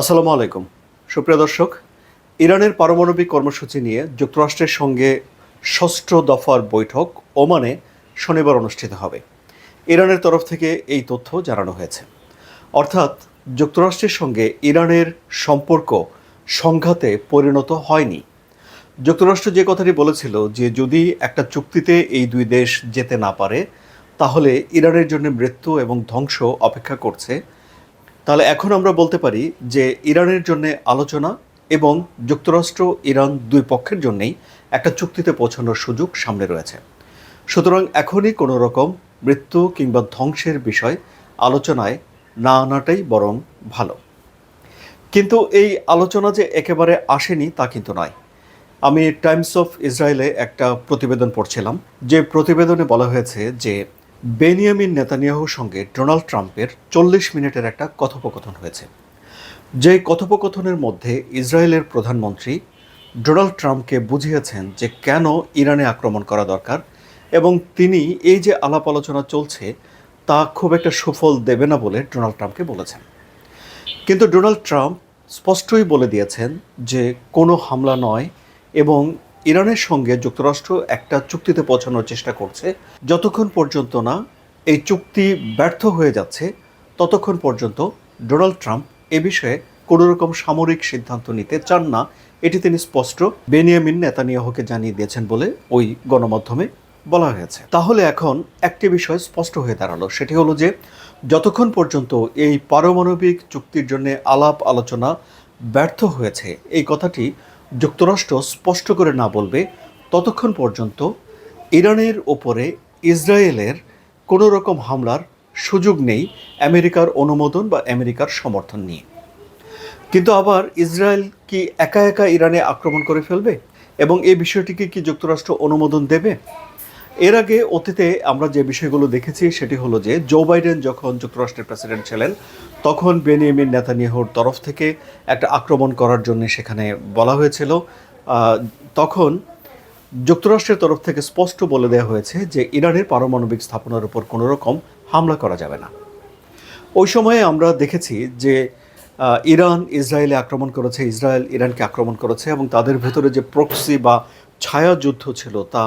আসসালামু আলাইকুম। সুপ্রিয় দর্শক, ইরানের পারমাণবিক কর্মসূচি নিয়ে যুক্তরাষ্ট্রের সঙ্গে ষষ্ঠ দফার বৈঠক ওমানে শনিবার অনুষ্ঠিত হবে। ইরানের তরফ থেকে এই তথ্য জানানো হয়েছে। অর্থাৎ, যুক্তরাষ্ট্রের সঙ্গে ইরানের সম্পর্ক সংঘাতে পরিণত হয়নি। যুক্তরাষ্ট্র যে কথাটি বলেছিল যে যদি একটা চুক্তিতে এই দুই দেশ যেতে না পারে, তাহলে ইরানের জন্য মৃত্যু এবং ধ্বংস অপেক্ষা করছে তাহলে এখন আমরা বলতে পারি যে ইরানের জন্য আলোচনা এবং যুক্তরাষ্ট্র ইরান দুই পক্ষের জন্যই একটা চুক্তিতে পৌঁছানোর সুযোগ সামনে রয়েছে। সুতরাং এখনই কোনো রকম মৃত্যু কিংবা ধ্বংসের বিষয় আলোচনায় না আনাটাই বরং ভালো। কিন্তু এই আলোচনা যে একেবারে আসেনি তা কিন্তু নয়। আমি টাইমস অফ ইসরায়েলে একটা প্রতিবেদন পড়ছিলাম। যে প্রতিবেদনে বলা হয়েছে যে বেনিয়ামিন নেতানিয়াহুর সঙ্গে ডোনাল্ড ট্রাম্পের চল্লিশ মিনিটের একটা কথোপকথন হয়েছে। যে কথোপকথনের মধ্যে ইসরায়েলের প্রধানমন্ত্রী ডোনাল্ড ট্রাম্পকে বুঝিয়েছেন যে কেন ইরানে আক্রমণ করা দরকার এবং তিনি এই যে আলাপ আলোচনা চলছে তা খুব একটা সুফল দেবে না বলে ডোনাল্ড ট্রাম্পকে বলেছেন। কিন্তু ডোনাল্ড ট্রাম্প স্পষ্টই বলে দিয়েছেন যে কোনো হামলা নয় এবং ইরানের সঙ্গে যুক্তরাষ্ট্র একটা চুক্তিতে পৌঁছানোর চেষ্টা করছে। যতক্ষণ পর্যন্ত না এই চুক্তি ব্যর্থ হয়ে যাচ্ছে, ততক্ষণ পর্যন্ত ডোনাল্ড ট্রাম্প এ বিষয়ে কোনো রকম সামরিক সিদ্ধান্ত নিতে চান না। এটি তিনি স্পষ্ট বেনিয়ামিন নেতানিয়াহুকে জানিয়ে দিয়েছেন বলে ওই গণমাধ্যমে বলা হয়েছে। তাহলে এখন একটি বিষয় স্পষ্ট হয়ে দাঁড়াল, সেটি হলো যে যতক্ষণ পর্যন্ত এই পারমাণবিক চুক্তির জন্য আলাপ আলোচনা ব্যর্থ হয়েছে, এই কথাটি যুক্তরাষ্ট্র স্পষ্ট করে না বলবে ততক্ষণ পর্যন্ত ইরানের ওপরে ইসরায়েলের কোনো রকম হামলার সুযোগ নেই আমেরিকার অনুমোদন বা আমেরিকার সমর্থন নিয়ে। কিন্তু আবার ইসরায়েল কি একা একা ইরানে আক্রমণ করে ফেলবে? এবং এই বিষয়টিকে কি যুক্তরাষ্ট্র অনুমোদন দেবে? এর আগে অতীতে আমরা যে বিষয়গুলো দেখেছি সেটি হলো যে জো বাইডেন যখন যুক্তরাষ্ট্রের প্রেসিডেন্ট ছিলেন তখন বেনিয়ামিন নেতানিয়াহুর তরফ থেকে একটা আক্রমণ করার জন্য সেখানে বলা হয়েছিল। তখন যুক্তরাষ্ট্রের তরফ থেকে স্পষ্ট বলে দেওয়া হয়েছে যে ইরানের পারমাণবিক স্থাপনার উপর কোনো রকম হামলা করা যাবে না। ওই সময়ে আমরা দেখেছি যে ইরান ইসরায়েলে আক্রমণ করেছে, ইসরায়েল ইরানকে আক্রমণ করেছে এবং তাদের ভেতরে যে প্রক্সি বা ছায়া যুদ্ধ ছিল তা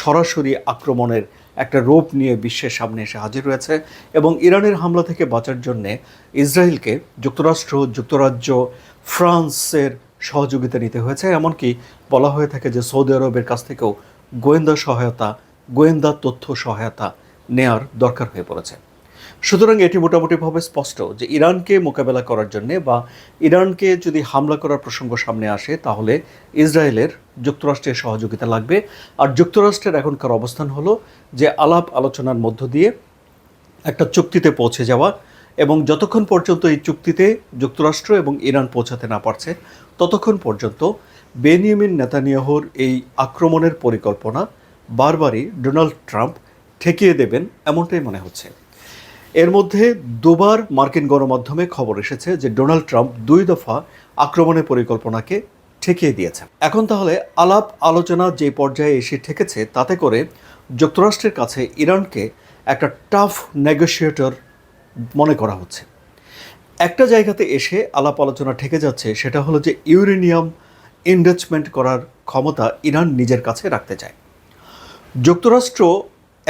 সরাসরি আক্রমণের একটা রূপ নিয়ে বিশ্বের সামনে এসে হাজির হয়েছে এবং ইরানের হামলা থেকে বাঁচার জন্যে ইসরায়েলকে যুক্তরাষ্ট্র, যুক্তরাজ্য, ফ্রান্সের সহযোগিতা নিতে হয়েছে। এমনকি বলা হয়ে থাকে যে সৌদি আরবের কাছ থেকেও গোয়েন্দা সহায়তা, গোয়েন্দা তথ্য সহায়তা নেয়ার দরকার হয়ে পড়েছে। সুতরাং এটি মোটামুটিভাবে স্পষ্ট যে ইরানকে মোকাবেলা করার জন্যে বা ইরানকে যদি হামলা করার প্রসঙ্গ সামনে আসে, তাহলে ইসরায়েলের যুক্তরাষ্ট্রের সহযোগিতা লাগবে। আর যুক্তরাষ্ট্রের এখনকার অবস্থান হলো যে আলাপ আলোচনার মধ্য দিয়ে একটা চুক্তিতে পৌঁছে যাওয়া এবং যতক্ষণ পর্যন্ত এই চুক্তিতে যুক্তরাষ্ট্র এবং ইরান পৌঁছাতে না পারছে, ততক্ষণ পর্যন্ত বেনিয়ামিন নেতানিয়াহুর এই আক্রমণের পরিকল্পনা বারবারই ডোনাল্ড ট্রাম্প ঠেকিয়ে দেবেন এমনটাই মনে হচ্ছে। এর মধ্যে দুবার মার্কিন গণমাধ্যমে খবর এসেছে যে ডোনাল্ড ট্রাম্প দুই দফা আক্রমণের পরিকল্পনাকে ঠেকিয়ে দিয়েছেন। এখন তাহলে আলাপ আলোচনা যে পর্যায়ে এসে ঠেকেছে, তাতে করে যুক্তরাষ্ট্রের কাছে ইরানকে একটা টাফ নেগোশিয়েটর মনে করা হচ্ছে। একটা জায়গাতে এসে আলাপ আলোচনা ঠেকে যাচ্ছে, সেটা হলো যে ইউরেনিয়াম ইনভেস্টমেন্ট করার ক্ষমতা ইরান নিজের কাছে রাখতে চায়। যুক্তরাষ্ট্র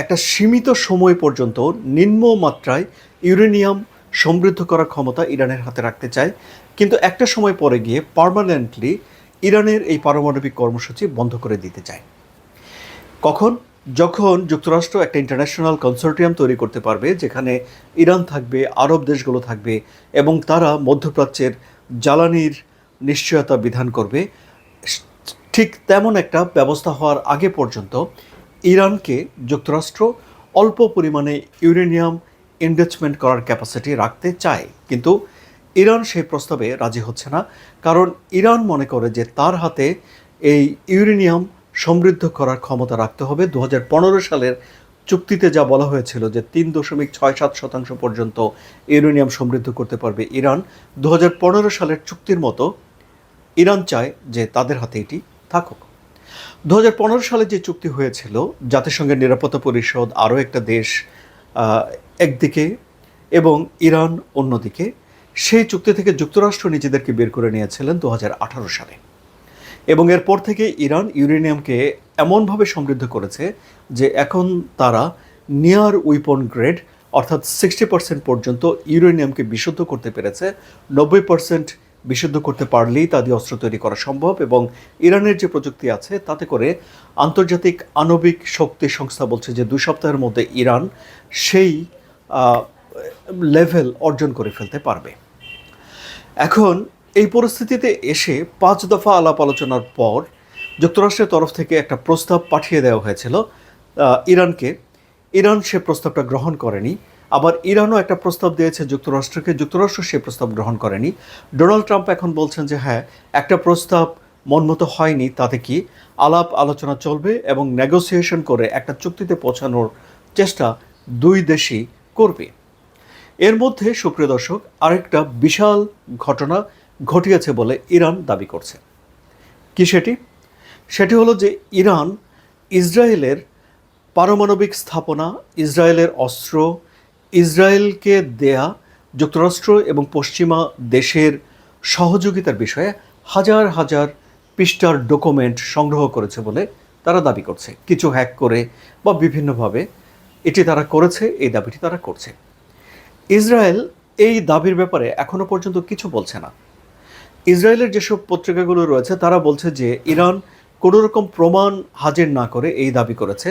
একটা সীমিত সময় পর্যন্ত নিম্ন মাত্রায় ইউরেনিয়াম সমৃদ্ধ করার ক্ষমতা ইরানের হাতে রাখতে চায়। কিন্তু একটা সময় পরে গিয়ে পার্মানেন্টলি ইরানের এই পারমাণবিক কর্মসূচি বন্ধ করে দিতে চায়। কখন? যখন যুক্তরাষ্ট্র একটা ইন্টারন্যাশনাল কনসোর্টিয়াম তৈরি করতে পারবে, যেখানে ইরান থাকবে, আরব দেশগুলো থাকবে, এবং তারা মধ্যপ্রাচ্যের জ্বালানির নিশ্চয়তা বিধান করবে। ঠিক তেমন একটা ব্যবস্থা হওয়ার আগে পর্যন্ত ইরানকে যুক্তরাষ্ট্র অল্প পরিমাণে ইউরেনিয়াম ইনভেস্টমেন্ট করার ক্যাপাসিটি রাখতে চায়। কিন্তু ইরান সেই প্রস্তাবে রাজি হচ্ছে না। কারণ ইরান মনে করে যে তার হাতে এই ইউরেনিয়াম সমৃদ্ধ করার ক্ষমতা রাখতে হবে। দু হাজার পনেরো সালের চুক্তিতে যা বলা হয়েছিল যে তিন দশমিক ছয় সাত শতাংশ পর্যন্ত ইউরেনিয়াম সমৃদ্ধ করতে পারবে ইরান দু হাজার পনেরো সালের চুক্তির মতো ইরান চায় যে তাদের হাতে এটি থাকুক। দু হাজার পনেরো সালে যে চুক্তি হয়েছিল, জাতিসংঘের নিরাপত্তা পরিষদ আরও একটা দেশ একদিকে এবং ইরান অন্যদিকে, সেই চুক্তি থেকে যুক্তরাষ্ট্র নিজেদেরকে বের করে নিয়েছিলেন দু হাজার আঠারো সালে। এবং এরপর থেকে ইরান ইউরেনিয়ামকে এমনভাবে সমৃদ্ধ করেছে যে এখন তারা নিয়ার উইপন গ্রেড, অর্থাৎ সিক্সটি পার্সেন্ট পর্যন্ত ইউরেনিয়ামকে বিশুদ্ধ করতে পেরেছে, নব্বই পার্সেন্ট বিশুদ্ধ করতে পারলেই তা দিয়ে অস্ত্র তৈরি করা সম্ভব এবং ইরানের যে প্রযুক্তি আছে, তাতে করে আন্তর্জাতিক আণবিক শক্তি সংস্থা বলছে যে দুই সপ্তাহের মধ্যে ইরান সেই লেভেল অর্জন করে ফেলতে পারবে। এখন এই পরিস্থিতিতে এসে পাঁচ দফা আলাপ আলোচনার পর যুক্তরাষ্ট্রের তরফ থেকে একটা প্রস্তাব পাঠিয়ে দেওয়া হয়েছিল ইরানকে। ইরান সে প্রস্তাবটা গ্রহণ করেনি। আবার ইরানও একটা প্রস্তাব দিয়েছে যুক্তরাষ্ট্রকে। যুক্তরাষ্ট্র সে প্রস্তাব গ্রহণ করেনি। ডোনাল্ড ট্রাম্প এখন বলছেন যে হ্যাঁ একটা প্রস্তাব মনমতো হয়নি, তাতে কি আলাপ আলোচনা চলবে এবং নেগোসিয়েশন করে একটা চুক্তিতে পৌঁছানোর চেষ্টা দুই দেশই করবে। এর মধ্যে, সুপ্রিয় দর্শক, আরেকটা বিশাল ঘটনা ঘটিয়েছে বলে ইরান দাবি করছে। কি সেটি? সেটি হলো যে, ইরান ইসরায়েলের পারমাণবিক স্থাপনা, ইসরায়েলের অস্ত্র ইসরায়েলকে দেয়া যুক্তরাষ্ট্র এবং পশ্চিমা দেশের সহযোগিতার বিষয়ে হাজার হাজার পৃষ্ঠার ডকুমেন্ট সংগ্রহ করেছে বলে তারা দাবি করছে। কিছু হ্যাক করে বা বিভিন্নভাবে এটি তারা করেছে, এই দাবিটি তারা করছে। ইসরায়েল এই দাবির ব্যাপারে এখনও পর্যন্ত কিছু বলছে না। ইসরায়েলের যেসব পত্রিকাগুলো রয়েছে, তারা বলছে যে ইরান কোনো রকম প্রমাণ হাজির না করে এই দাবি করেছে।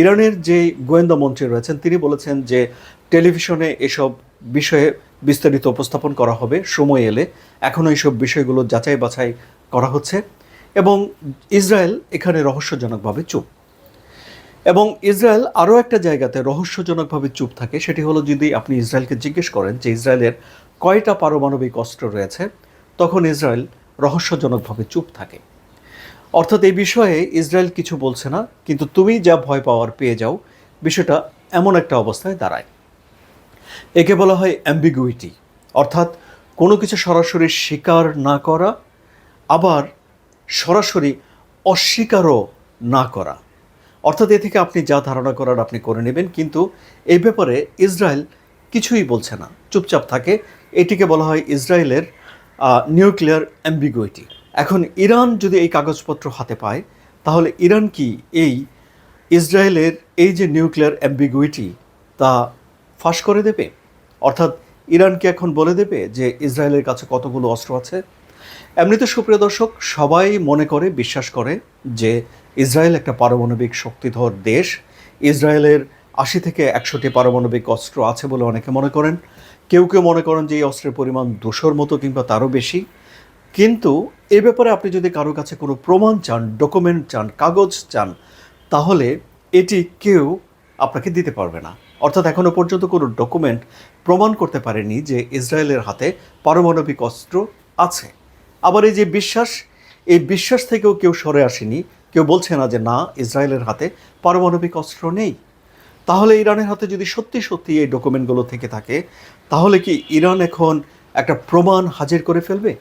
ইরানের যে গোয়েন্দা মন্ত্রী রয়েছেন, তিনি বলেছেন যে টেলিভিশনে এসব বিষয়ে বিস্তারিত উপস্থাপন করা হবে, সময় এলে। এখনও এইসব বিষয়গুলো যাচাই বাছাই করা হচ্ছে এবং ইসরায়েল এখানে রহস্যজনকভাবে চুপ। এবং ইসরায়েল আরও একটা জায়গাতে রহস্যজনকভাবে চুপ থাকে, সেটি হলো যদি আপনি ইসরায়েলকে জিজ্ঞেস করেন যে ইসরায়েলের কয়টা পারমাণবিক অস্ত্র রয়েছে, তখন ইসরায়েল রহস্যজনকভাবে চুপ থাকে। অর্থাৎ এই বিষয়ে ইসরায়েল কিছু বলছে না, কিন্তু তুমি যা ভয় পাওয়ার পেয়ে যাও, বিষয়টা এমন একটা অবস্থায় দাঁড়ায়। একে বলা হয় অ্যাম্বিগুইটি অর্থাৎ কোনো কিছু সরাসরি স্বীকার না করা, আবার সরাসরি অস্বীকারও না করা। অর্থাৎ এ থেকে আপনি যা ধারণা করার আপনি করে নেবেন, কিন্তু এই ব্যাপারে ইসরায়েল কিছুই বলছে না। চুপচাপ থাকে, এটিকে বলা হয় ইসরায়েলের নিউক্লিয়ার অ্যাম্বিগুইটি এখন ইরান যদি এই কাগজপত্র হাতে পায়, তাহলে ইরান কি এই ইসরায়েলের এই যে নিউক্লিয়ার অ্যাম্বিগুইটি তা ফাঁস করে দেবে? অর্থাৎ ইরানকে এখন বলে দেবে যে ইসরায়েলের কাছে কতগুলো অস্ত্র আছে? এমনিতে সুপ্রিয় দর্শক, সবাই মনে করে, বিশ্বাস করে যে ইসরায়েল একটা পারমাণবিক শক্তিধর দেশ। ইসরায়েলের আশি থেকে একশোটি পারমাণবিক অস্ত্র আছে বলে অনেকে মনে করেন। কেউ কেউ মনে করেন যে এই অস্ত্রের পরিমাণ দুশোর মতো কিংবা তারও বেশি। কিন্তু এ ব্যাপারে আপনি যদি কারও কাছে কোনো প্রমাণ চান ডকুমেন্ট চান, কাগজ চান, তাহলে এটি কেউ আপনাকে দিতে পারবে না। অর্থাৎ এখনও পর্যন্ত কোনো ডকুমেন্ট প্রমাণ করতে পারেনি যে ইসরায়েলের হাতে পারমাণবিক অস্ত্র আছে। আবার এই যে বিশ্বাস, এই বিশ্বাস থেকেও কেউ সরে আসেনি। কেউ বলছে না যে না, ইসরায়েলের হাতে পারমাণবিক অস্ত্র নেই। তাহলে ইরানের হাতে যদি সত্যি সত্যি এই ডকুমেন্টগুলো থেকে থাকে, তাহলে কি ইরান এখন একটা প্রমাণ হাজির করে ফেলবে?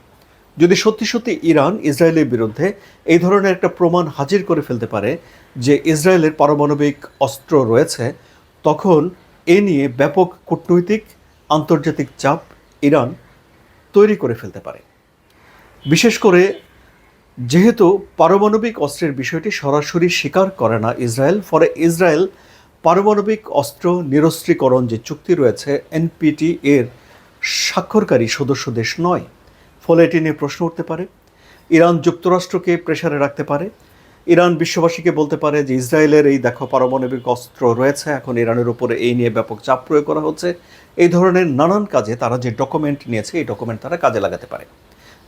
যদি সত্যি সত্যি ইরান ইসরায়েলের বিরুদ্ধে এই ধরনের একটা প্রমাণ হাজির করে ফেলতে পারে যে ইসরায়েলের পারমাণবিক অস্ত্র রয়েছে, তখন এ নিয়ে ব্যাপক কূটনৈতিক, আন্তর্জাতিক চাপ ইরান তৈরি করে ফেলতে পারে। বিশেষ করে যেহেতু পারমাণবিক অস্ত্রের বিষয়টি সরাসরি স্বীকার করে না ইসরায়েল, ফলে ইসরায়েল পারমাণবিক অস্ত্র নিরস্ত্রীকরণ যে চুক্তি রয়েছে এনপিটি এর স্বাক্ষরকারী সদস্য দেশ নয়। ফলে এটি নিয়ে প্রশ্ন উঠতে পারে। ইরান যুক্তরাষ্ট্রকে প্রেসারে রাখতে পারে। ইরান বিশ্ববাসীকে বলতে পারে যে ইসরায়েলের এই দেখো পারমাণবিক অস্ত্র রয়েছে, এখন ইরানের উপরে এই নিয়ে ব্যাপক চাপ প্রয়োগ করা হচ্ছে। এই ধরনের নানান কাজে তারা যে ডকুমেন্ট নিয়েছে, এই ডকুমেন্ট তারা কাজে লাগাতে পারে।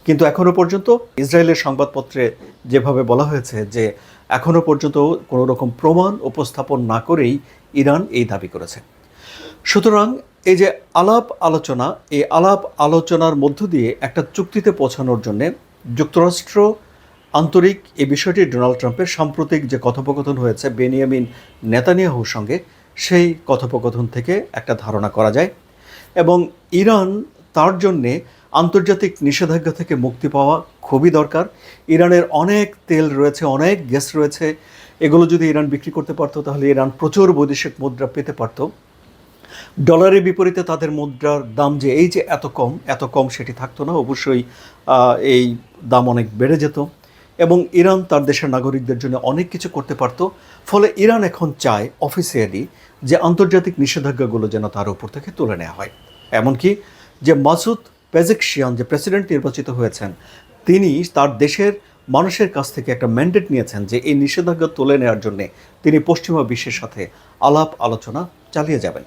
কিন্তু এখনও পর্যন্ত ইসরায়েলের সংবাদপত্রে যেভাবে বলা হয়েছে যে এখনও পর্যন্ত কোনো রকম প্রমাণ উপস্থাপন না করেই ইরান এই দাবি করেছে। সুতরাং এই যে আলাপ আলোচনা, এই আলাপ আলোচনার মধ্য দিয়ে একটা চুক্তিতে পৌঁছানোর জন্যে যুক্তরাষ্ট্র আন্তরিক এই বিষয়টি ডোনাল্ড ট্রাম্পের সাম্প্রতিক যে কথোপকথন হয়েছে বেনিয়ামিন নেতানিয়াহুর সঙ্গে, সেই কথোপকথন থেকে একটা ধারণা করা যায়। এবং ইরান তার জন্যে আন্তর্জাতিক নিষেধাজ্ঞা থেকে মুক্তি পাওয়া খুবই দরকার। ইরানের অনেক তেল রয়েছে, অনেক গ্যাস রয়েছে। এগুলো যদি ইরান বিক্রি করতে পারতো, তাহলে ইরান প্রচুর বৈদেশিক মুদ্রা পেতে পারতো। ডলারের বিপরীতে তাদের মুদ্রার দাম যে এই যে এত কম এত কম সেটি থাকতো না, অবশ্যই এই দাম অনেক বেড়ে যেত। এবং ইরান তার দেশের নাগরিকদের জন্য অনেক কিছু করতে পারত। ফলে ইরান এখন চায় অফিসিয়ালি যে আন্তর্জাতিক নিষেধাজ্ঞাগুলো যেন তার উপর থেকে তুলে নেওয়া হয়। এমনকি যে মাসুদ পেজেকশিয়ান যে প্রেসিডেন্ট নির্বাচিত হয়েছেন, তিনি তার দেশের মানুষের কাছ থেকে একটা ম্যান্ডেট নিয়েছেন যে এই নিষেধাজ্ঞা তুলে নেওয়ার জন্যে তিনি পশ্চিমা বিশ্বের সাথে আলাপ আলোচনা চালিয়ে যাবেন।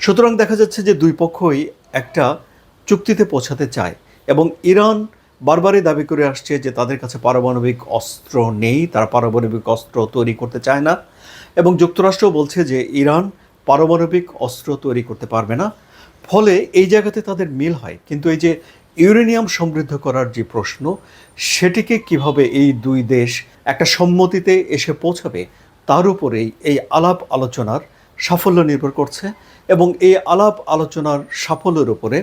সুতরাং দেখা যাচ্ছে যে দুই পক্ষই একটা চুক্তিতে পৌঁছাতে চায় এবং ইরান বারবারই দাবি করে আসছে যে তাদের কাছে পারমাণবিক অস্ত্র নেই, তারা পারমাণবিক অস্ত্র তৈরি করতে চায় না এবং যুক্তরাষ্ট্র বলছে যে ইরান পারমাণবিক অস্ত্র তৈরি করতে পারবে না। ফলে এই জায়গাতে তাদের মিল হয়। কিন্তু এই যে ইউরেনিয়াম সমৃদ্ধ করার যে প্রশ্ন, সেটিকে কীভাবে এই দুই দেশ একটা সম্মতিতে এসে পৌঁছাবে, তার উপরেই এই আলাপ আলোচনার সাফল্য নির্ভর করছে। এবং এই আলাপ আলোচনার সাফল্যের উপরে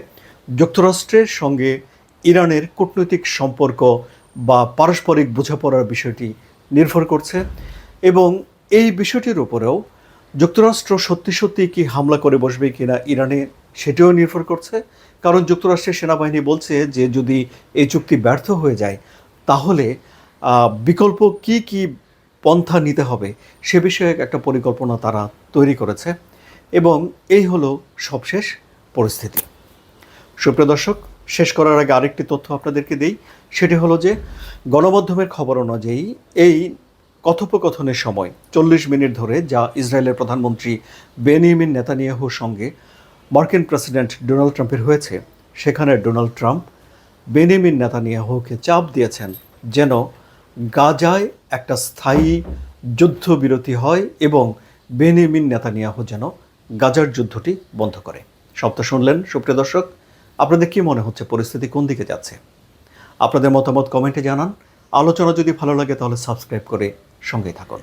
যুক্তরাষ্ট্রের সঙ্গে ইরানের কূটনৈতিক সম্পর্ক বা পারস্পরিক বোঝাপড়ার বিষয়টি নির্ভর করছে এবং এই বিষয়টির উপরেও যুক্তরাষ্ট্র সত্যি সত্যি কি হামলা করে বসবে কিনা ইরানে সেটিও নির্ভর করছে। কারণ যুক্তরাষ্ট্রের সেনাবাহিনী বলছে যে যদি এই চুক্তি ব্যর্থ হয়ে যায়, তাহলে বিকল্প কি কি পন্থা নিতে হবে সে বিষয়ে একটা পরিকল্পনা তারা তৈরি করেছে। এবং এই হলো সবশেষ পরিস্থিতি। সুপ্রিয় দর্শক, শেষ করার আগে আরেকটি তথ্য আপনাদেরকে দেই। সেটি হলো যে, গণমাধ্যমের খবর অনুযায়ী এই কথোপকথনের সময় চল্লিশ মিনিট ধরে যা ইসরায়েলের প্রধানমন্ত্রী বেনিয়ামিন নেতানিয়াহুর সঙ্গে মার্কিন প্রেসিডেন্ট ডোনাল্ড ট্রাম্পের হয়েছে, সেখানে ডোনাল্ড ট্রাম্প বেনিয়ামিন নেতানিয়াহুকে চাপ দিয়েছেন যেন গাজায় একটা স্থায়ী যুদ্ধবিরতি হয় এবং বেনিয়ামিন নেতানিয়াহু যেন গাজার যুদ্ধটি বন্ধ করে। শব্দ শুনলেন, সুপ্রিয় দর্শক, আপনাদের কি মনে হচ্ছে পরিস্থিতি কোন দিকে যাচ্ছে? আপনাদের মতামত কমেন্টে জানান। আলোচনা যদি ভালো লাগে তাহলে সাবস্ক্রাইব করে সঙ্গেই থাকুন।